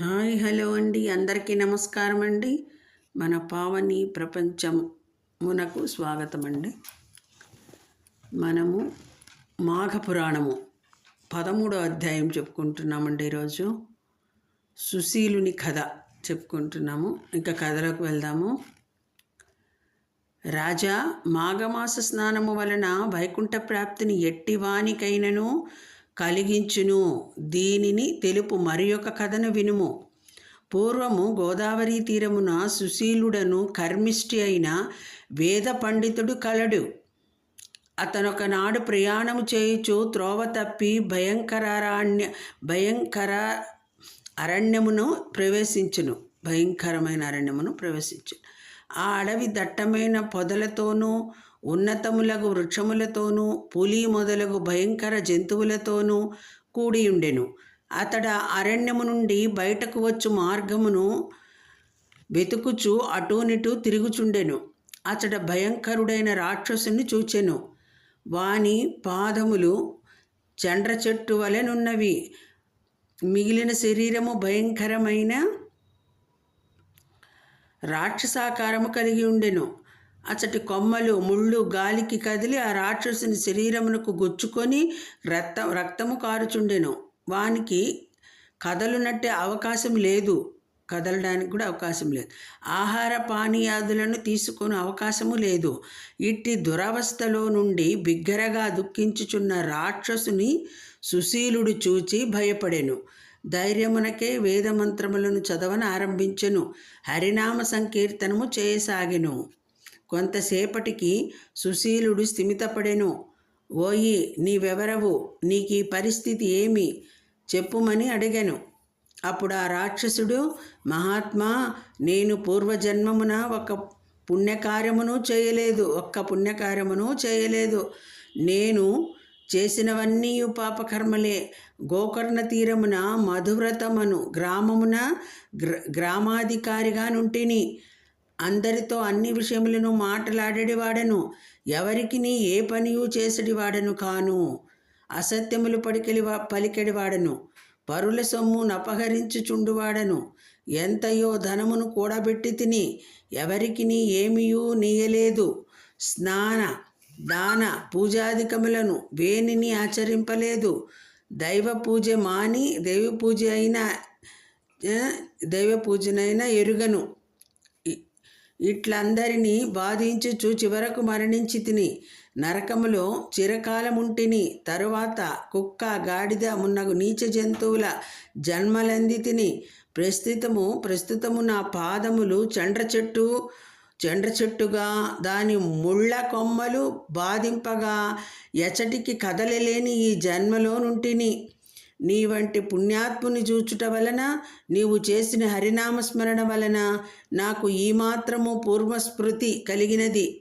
Hi hello అండి. అందరికీ నమస్కారం అండి. మన పావని ప్రపంచమునకు స్వాగతం అండి మనము మాఘపురాణము పదమూడో అధ్యాయం చెప్పుకుంటున్నామండి ఈరోజు. సుశీలుని కథ చెప్పుకుంటున్నాము. ఇంకా కథలోకి వెళ్దాము. రాజా మాఘమాస స్నానము వలన వైకుంఠ ప్రాప్తిని ఎట్టి వానికైనను కలిగించును. దీనిని తెలుపు మరి ఒక కథను వినుము. పూర్వము గోదావరి తీరమున సుశీలుడను కర్మిష్టి అయిన వేద పండితుడు కలడు. అతనొకనాడు ప్రయాణము చేయుచు త్రోవ తప్పి భయంకరారణ్య భయంకర అరణ్యమును ప్రవేశించును. భయంకరమైన అరణ్యమును ప్రవేశించును. ఆ అడవి దట్టమైన పొదలతోనూ ఉన్నతములగు వృక్షములతోనూ పులి మొదలగు భయంకర జంతువులతోనూ కూడియుండెను అతడ అరణ్యము నుండి బయటకు వచ్చు మార్గమును వెతుకుచు అటూనిటూ తిరుగుచుండెను. అతడ భయంకరుడైన రాక్షసుని చూచెను. వాని పాదములు చండ్ర చెట్టు వలెనున్నవి మిగిలిన శరీరము భయంకరమైన రాక్షసాకారము కలిగి ఉండెను. అచ్చటి కొమ్మలు ముళ్ళు గాలికి కదిలి ఆ రాక్షసుని శరీరమునకు గుచ్చుకొని రక్తం రక్తము కారుచుండెను. వానికి కదలునట్టే అవకాశం లేదు. కదలడానికి కూడా అవకాశం లేదు. ఆహార పానీయాదులను తీసుకునే అవకాశము లేదు. ఇట్టి దురవస్థలో నుండి బిగ్గరగా దుఃఖించుచున్న రాక్షసుని సుశీలుడు చూచి భయపడెను. ధైర్యమునకే వేదమంత్రములను చదవని ఆరంభించెను. హరినామ సంకీర్తనము చేయసాగెను. కొంతసేపటికి సుశీలుడు స్థిమితపడెను. ఓయి నీవెవరవు? నీకు ఈ పరిస్థితి ఏమి? చెప్పుమని అడిగాను. అప్పుడు ఆ రాక్షసుడు మహాత్మా నేను పూర్వజన్మమున ఒక పుణ్యకార్యమును చేయలేదు ఒక్క పుణ్యకార్యమును చేయలేదు. నేను చేసినవన్నీ పాపకర్మలే. గోకర్ణ తీరమున మధువ్రతమను గ్రామమున గ్ర గ్రామాధికారిగా నుంటిని. అందరితో అన్ని విషయములను మాట్లాడేవాడను. ఎవరికి నీ ఏ పనియు చేసడివాడను కాను. అసత్యములు పడికెలి పలికెడివాడను. పరుల సొమ్ము నపహరించుచుండువాడను. ఎంతయో ధనమును కూడబెట్టి తిని ఎవరికి నీ ఏమియూ నీయలేదు. స్నాన దాన పూజాధికములను వేణిని ఆచరింపలేదు. దైవ పూజ మాని దైవ పూజ అయిన దైవ పూజనైనా ఎరుగను. ఇట్లందరినీ బాధించుచు చివరకు మరణించి తిని నరకములో చిరకాలముంటిని తరువాత కుక్క గాడిద మున్నగు నీచ జంతువుల జన్మలంది తిని ప్రస్తుతము ప్రస్తుతము నా పాదములు చండ్ర చెట్టు చండ్ర చెట్టుగా దాని ముళ్ళ కొమ్మలు బాధింపగా ఎచటికి కదలలేని ఈ జన్మలో నుంటిని. నీ వంటి పుణ్యాత్ముని చూచుట వలన నీవు చేసిన హరినామస్మరణ వలన నాకు ఈ మాత్రము పూర్వస్మృతి కలిగినది.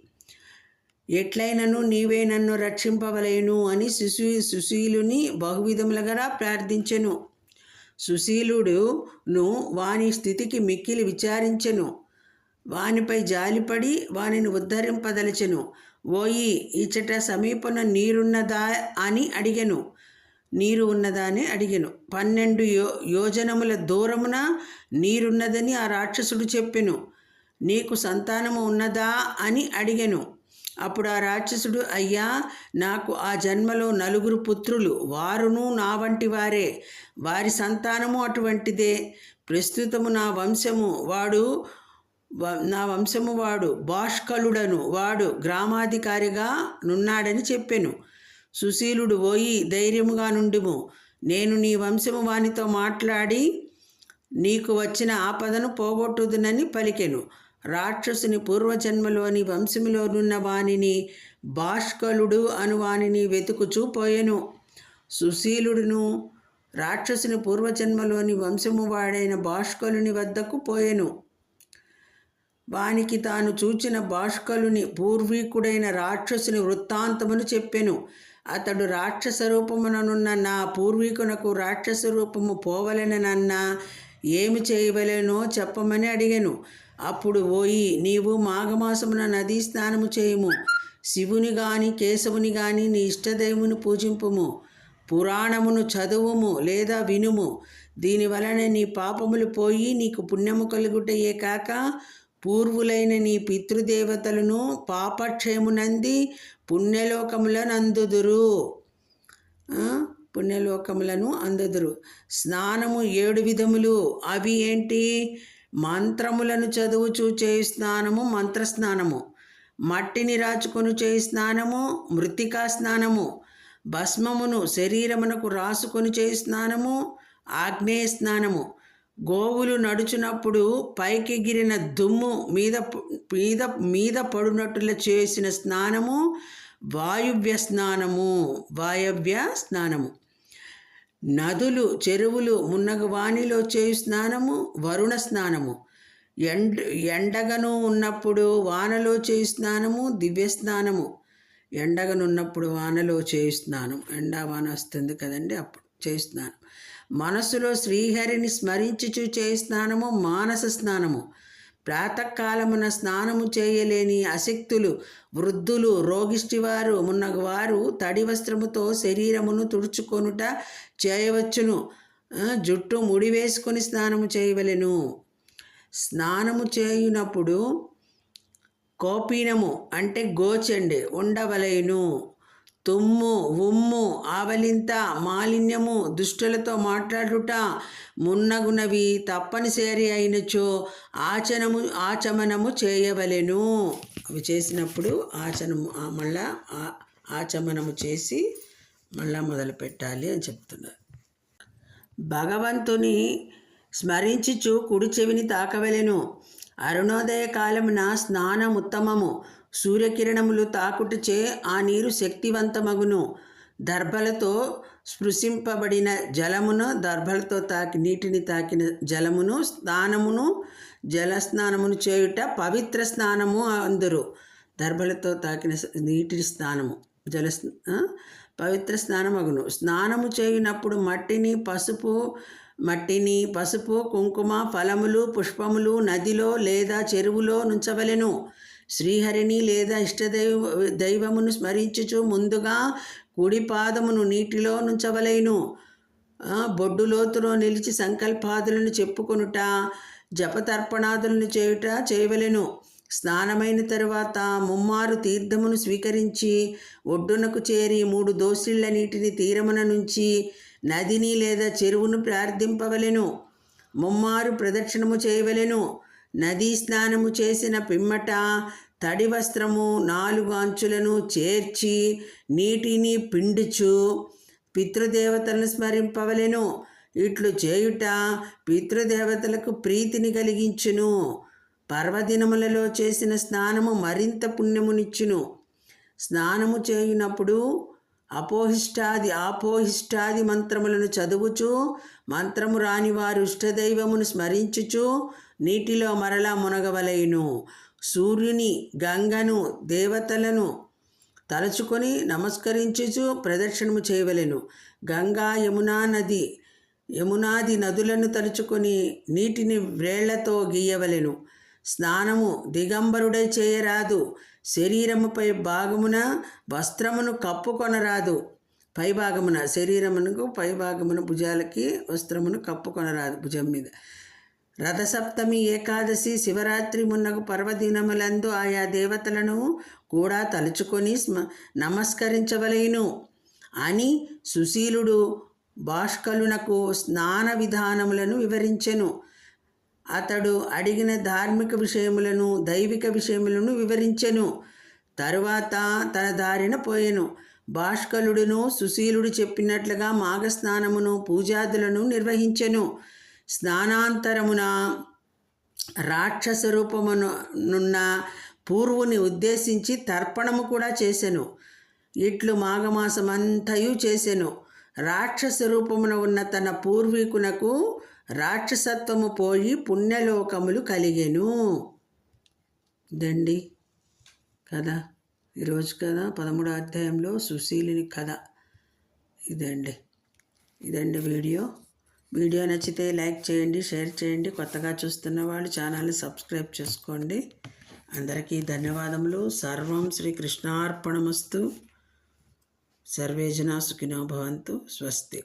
ఎట్లయినను నీవే నన్ను రక్షింపవలేను అని సుశీ సుశీలుని బహువిధములుగా ప్రార్థించెను. సుశీలుడును వాని స్థితికి మిక్కిలి విచారించెను. వానిపై జాలిపడి వానిని ఉద్ధరింపదలచెను. ఓయి ఇచ్చట సమీపన నీరున్నదా అని అడిగెను. నీరు ఉన్నదా అని అడిగాను. పన్నెండు యో యోజనముల దూరమున నీరున్నదని ఆ రాక్షసుడు చెప్పెను. నీకు సంతానము ఉన్నదా అని అడిగాను. అప్పుడు ఆ రాక్షసుడు అయ్యా నాకు ఆ జన్మలో నలుగురు పుత్రులు వారును నా వంటి వారే. వారి సంతానము అటువంటిదే. ప్రస్తుతము నా వంశము వాడు నా వంశము వాడు భాష్కలుడను వాడు గ్రామాధికారిగా నున్నాడని చెప్పాను. సుశీలుడు పోయి ధైర్యముగా నుండిము. నేను నీ వంశము వానితో మాట్లాడి నీకు వచ్చిన ఆపదను పోగొట్టుదునని పలికెను. రాక్షసుని పూర్వజన్మలోని వంశములోనున్న వానిని భాష్కలుడు అను వానిని వెతుకుచూ పోయెను. సుశీలుడును రాక్షసుని పూర్వజన్మలోని వంశము వాడైన భాష్కలుని వద్దకు పోయెను. వానికి తాను చూచిన భాష్కలుని పూర్వీకుడైన రాక్షసుని వృత్తాంతమును చెప్పెను. అతడు రాక్షస రూపముననున్న నా పూర్వీకునకు రాక్షస రూపము పోవలెనన్నా ఏమి చేయవలెనో చెప్పమని అడిగాను. అప్పుడు ఓయి నీవు మాఘమాసమున నదీ స్నానము చేయము. శివుని గాని కేశవుని గాని నీ ఇష్టదైవుని పూజింపుము. పురాణమును చదువుము లేదా వినుము. దీనివలన నీ పాపములు పోయి నీకు పుణ్యము కలుగుటయే కాక పూర్వులైన నీ పితృదేవతలను పాపక్షేమునంది పుణ్యలోకములను అందుదురు. పుణ్యలోకములను అందుదురు. స్నానము ఏడు విధములు. అవి ఏంటి? మంత్రములను చదువుచూ చేయి స్నానము మంత్రస్నానము. మట్టిని రాచుకొని చేయి స్నానము మృతికా స్నానము. భస్మమును శరీరమునకు రాసుకొని చేయి స్నానము ఆగ్నేయ స్నానము. గోవులు నడుచునప్పుడు పైకెగిరిన దుమ్ము మీద మీద మీద పడునట్టుల చేసిన స్నానము వాయువ్య స్నానము వాయవ్య స్నానము. నదులు చెరువులు మున్నగవాణిలో చేయు స్నానము వరుణ స్నానము. ఎండ ఎండగను ఉన్నప్పుడు వానలో చేయు స్నానము దివ్య స్నానము. ఎండగనున్నప్పుడు వానలో చేయు స్నానం. ఎండ వాన వస్తుంది కదండి అప్పుడు చేయి స్నానం. మనసులో శ్రీహరిని స్మరించుచు చేయి స్నానము మానస స్నానము. ప్రాతకాలమున స్నానము చేయలేని అశక్తులు వృద్ధులు రోగిష్టివారు మున్నగవారు తడి వస్త్రముతో శరీరమును తుడుచుకొనుట చేయవచ్చును. జుట్టు ముడి వేసుకొని స్నానము చేయవలెను. స్నానము చేయునప్పుడు కోపీనము అంటే గోచండి ఉండవలేను. తుమ్ము ఉమ్ము ఆవలింత మాలిన్యము దుష్టులతో మాట్లాడుట మున్నగునవి తప్పనిసరి అయినచో ఆచనము ఆచమనము చేయవలెను. అవి చేసినప్పుడు ఆచనము మళ్ళా ఆచమనము చేసి మళ్ళా మొదలు పెట్టాలి అని చెప్తున్నారు. భగవంతుని స్మరించుచు కుడి చెవిని తాకవలెను. అరుణోదయ కాలమున స్నానం ఉత్తమము సూర్యకిరణములు తాకుటచే ఆ నీరు శక్తివంతమగును. దర్భలతో స్పృశింపబడిన జలమును దర్భలతో తాకి నీటిని తాకిన జలమును స్నానమును జల స్నానమును చేయుట పవిత్ర స్నానము అందరు. దర్భలతో తాకిన నీటి స్నానము జల పవిత్ర స్నానమగును. స్నానము చేయునప్పుడు మట్టిని పసుపు మట్టిని పసుపు కుంకుమ ఫలములు పుష్పములు నదిలో లేదా చెరువులో నుంచవలెను. శ్రీహరిని లేదా ఇష్టదైవ దైవమును స్మరించుచు ముందుగా కుడి పాదమును నీటిలో నుంచవలెను. బొడ్డు లోతులో నిలిచి సంకల్పాదులను చెప్పుకొనుట జపతర్పణాదులను చేయుట చేయవలెను. స్నానమైన తరువాత ముమ్మారు తీర్థమును స్వీకరించి ఒడ్డునకు చేరి మూడు దోసిళ్ళ నీటిని తీరమున నుంచి నదిని లేదా చెరువును ప్రార్థింపవలెను. ముమ్మారు ప్రదక్షిణము చేయవలెను. నదీ స్నానము చేసిన పిమ్మట తడి వస్త్రము నాలుగు అంచులను చేర్చి నీటిని పిండుచు పితృదేవతలను స్మరింపవలెను. ఇట్లు చేయుట పితృదేవతలకు ప్రీతిని కలిగించును. పర్వదినములలో చేసిన స్నానము మరింత పుణ్యమునిచ్చును. స్నానము చేయునప్పుడు అపోహిష్టాది ఆపోహిష్టాది మంత్రములను చదువుచు మంత్రము రాని వారు ఇష్టదైవమును స్మరించుచు నీటిలో మరలా మునగవలయును. సూర్యుని గంగను దేవతలను తలుచుకొని నమస్కరించుచు ప్రదక్షిణము చేయవలెను. గంగా యమునా నది యమునాది నదులను తలుచుకొని నీటిని వ్రేళ్ళతో గీయవలెను. స్నానము దిగంబరుడై చేయరాదు. శరీరముపై భాగమున వస్త్రమును కప్పుకొనరాదు. పై భాగమున శరీరమునకు పై భాగమున భుజాలకి వస్త్రమును కప్పుకొనరాదు భుజం మీద. రథసప్తమి ఏకాదశి శివరాత్రి మున్నకు పర్వదినములందు ఆయా దేవతలను కూడా తలుచుకొని స్మ నమస్కరించవలేను. అని సుశీలుడు భాష్కలునకు స్నాన విధానములను వివరించెను. అతడు అడిగిన ధార్మిక విషయములను దైవిక విషయములను వివరించెను. తరువాత తన దారిన పోయెను. భాష్కలుడును సుశీలుడు చెప్పినట్లుగా మాఘస్నానమును పూజాదులను నిర్వహించెను. స్నానాంతరమున రాక్షస రూపమునున్న పూర్వుని ఉద్దేశించి తర్పణము కూడా చేసెను. ఇట్లు మాఘమాసమంతయు చేసెను. రాక్షస రూపమున ఉన్న తన పూర్వీకునకు రాక్షసత్వము పోయి పుణ్యలోకములు కలిగెను. దండి కదా ఈరోజు కదా పదమూడో అధ్యాయంలో సుశీలిని కథ. ఇదండి. ఇదండి వీడియో. వీడియో నచ్చితే లైక్ చేయండి షేర్ చేయండి. కొత్తగా చూస్తున్న వాళ్ళు ఛానల్ని సబ్స్క్రైబ్ చేసుకోండి. అందరికీ ధన్యవాదములు. సర్వం శ్రీ కృష్ణార్పణమస్తు. సర్వేజనా సుఖినో భవంతు. స్వస్తి.